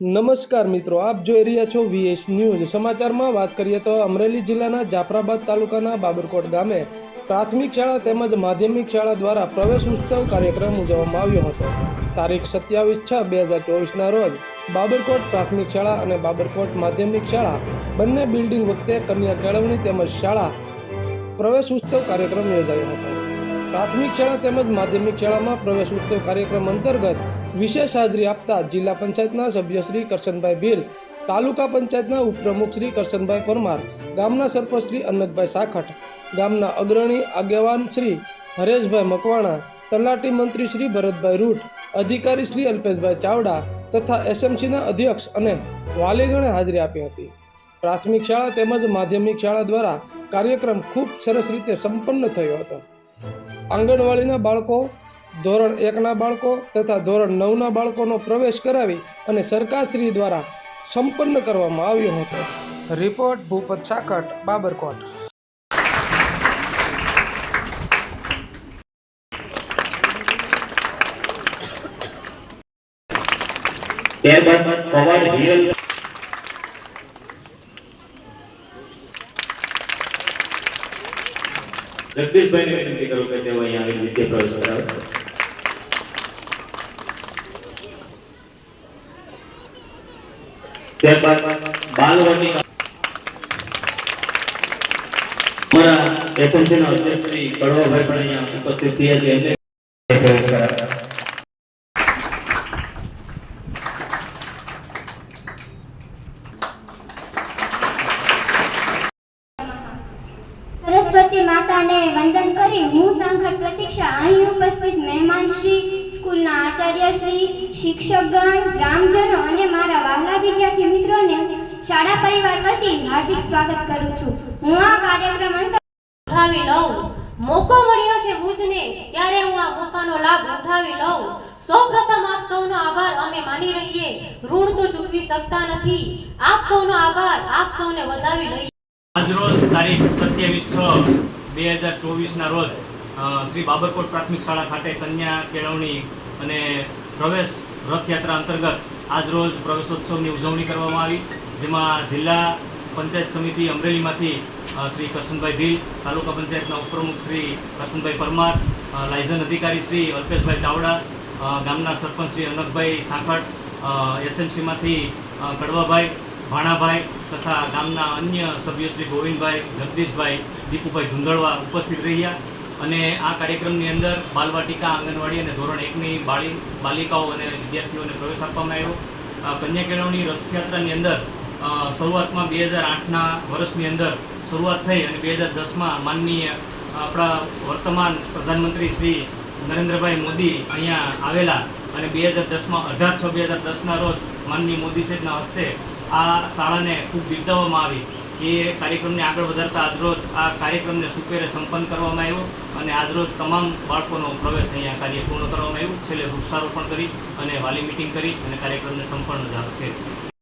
નમસ્કાર મિત્રો, આપ જોઈ રહ્યા છો વીએસ ન્યૂઝ સમાચારમાં વાત કરીએ તો અમરેલી જિલ્લાના જાફરાબાદ તાલુકાના બાબરકોટ ગામે પ્રાથમિક શાળા તેમજ માધ્યમિક શાળા દ્વારા પ્રવેશ ઉત્સવ કાર્યક્રમ ઉજવવામાં આવ્યો હતો. તારીખ સત્યાવીસ છ બે હજાર ચોવીસના રોજ બાબરકોટ પ્રાથમિક શાળા અને બાબરકોટ માધ્યમિક શાળા બંને બિલ્ડિંગ વખતે કન્યા કેળવણી તેમજ શાળા પ્રવેશ ઉત્સવ કાર્યક્રમ યોજાયો હતો. પ્રાથમિક શાળા તેમજ માધ્યમિક શાળામાં પ્રવેશ ઉત્સવ કાર્યક્રમ અંતર્ગત વિશેષ હાજરી આપતા જિલ્લા પંચાયતના સભ્ય શ્રી કરશનભાઈ ભીલ, તાલુકા પંચાયતના ઉપપ્રમુખ શ્રી કરશનભાઈ પરમાર, ગામના સરપંચ શ્રી અન્નતભાઈ સાખટ, ગામના અગ્રણી આગેવાન શ્રી હરેશભાઈ મકવાણા, તલાટી મંત્રી શ્રી ભરતભાઈ રૂટ, અધિકારી શ્રી અલ્પેશભાઈ ચાવડા તથા એસએમસીના અધ્યક્ષ અને વાલીગણે હાજરી આપી હતી. પ્રાથમિક શાળા તેમજ માધ્યમિક શાળા દ્વારા કાર્યક્રમ ખૂબ સરસ રીતે સંપન્ન થયો હતો. આંગણવાડીના બાળકો ધોરણ એકના બાળકો તથા ધોરણ નવના બાળકોનો પ્રવેશ કરાવી અને સરકારશ્રી દ્વારા સંપન્ન કરવામાં આવ્યો હતો. રિપોર્ટ ભૂપત સાકટ, બાબરકોટ. ત્યારબાદ વિનંતી કરું કે તેઓ અહીંયા આવી રીતે પ્રવેશ કરાવે. ત્યારબાદ બાલવાટી અમારા એસએમસી ના અધ્યક્ષ શ્રી કડવાભાઈ પણ અહીંયા ઉપસ્થિત થયા છે. એમને માતાને વંદન કરી હું સાંખટ પ્રતીક્ષા. અહીં ઉપસ્થિત મહેમાન શ્રી સ્કૂલના આચાર્ય શ્રી શિક્ષકગણ ગ્રામજનો અને મારા વહાલા વિદ્યાર્થી મિત્રોને શાળા પરિવાર વતી હાર્દિક સ્વાગત કરું છું. હું આ કાર્યક્રમ અંતર ઉઠાવી લઉં. મોકો મળ્યો છે ભુજને ત્યારે હું આ મોકાનો લાભ ઉઠાવી લઉં. સૌપ્રથમ આપ સૌનો આભાર અમે માની રહીએ. ઋણ તો ચૂકવી શકતા નથી. આપ સૌનો આભાર આપ સૌને વધાવી લઈએ. આજરોજ તારીખ સત્યાવીસ છ બે હજાર ચોવીસના રોજ શ્રી બાબરકોટ પ્રાથમિક શાળા ખાતે કન્યા કેળવણી અને પ્રવેશ રથયાત્રા અંતર્ગત આજરોજ પ્રવેશોત્સવની ઉજવણી કરવામાં આવી, જેમાં જિલ્લા પંચાયત સમિતિ અમરેલીમાંથી શ્રી કરશનભાઈ ભીલ, તાલુકા પંચાયતના ઉપપ્રમુખ શ્રી કરશનભાઈ પરમાર લાયઝન અધિકારી શ્રી અલ્પેશભાઈ ચાવડા ગામના સરપંચ શ્રી અનકભાઈ સાંખટ એસએમસીમાંથી કડવાભાઈ ભાણાભાઈ તથા ગામના અન્ય સભ્યો શ્રી ગોવિંદભાઈ, જગદીશભાઈ, દીપુભાઈ ધુંધળવા ઉપસ્થિત રહ્યા અને આ કાર્યક્રમની અંદર બાલવાટિકા આંગણવાડી અને ધોરણ એકની બાળી બાલિકાઓ અને વિદ્યાર્થીઓને પ્રવેશ આપવામાં આવ્યો. કન્યા કેળવણી રથયાત્રાની અંદર શરૂઆતમાં બે હજાર આઠના વર્ષની અંદર શરૂઆત થઈ અને બે હજાર દસમાં માનનીય આપણા વર્તમાન પ્રધાનમંત્રી શ્રી નરેન્દ્રભાઈ મોદી અહીંયા આવેલા અને બે હજાર દસમાં અઢાર છ બે હજાર દસના રોજ માનનીય મોદી સાહેબના હસ્તે આ શાળાને ખૂબ બિરદાવવામાં આવી. એ કાર્યક્રમને આગળ વધારતા આજરોજ આ કાર્યક્રમને સુપેરે સંપન્ન કરવામાં આવ્યો અને આજરોજ તમામ બાળકોનો પ્રવેશ અહીંયા કાર્ય પૂર્ણ કરવામાં આવ્યું. છેલ્લે વૃક્ષારોપણ કરી અને વાલી મિટિંગ કરી અને કાર્યક્રમને સંપન્ન થયો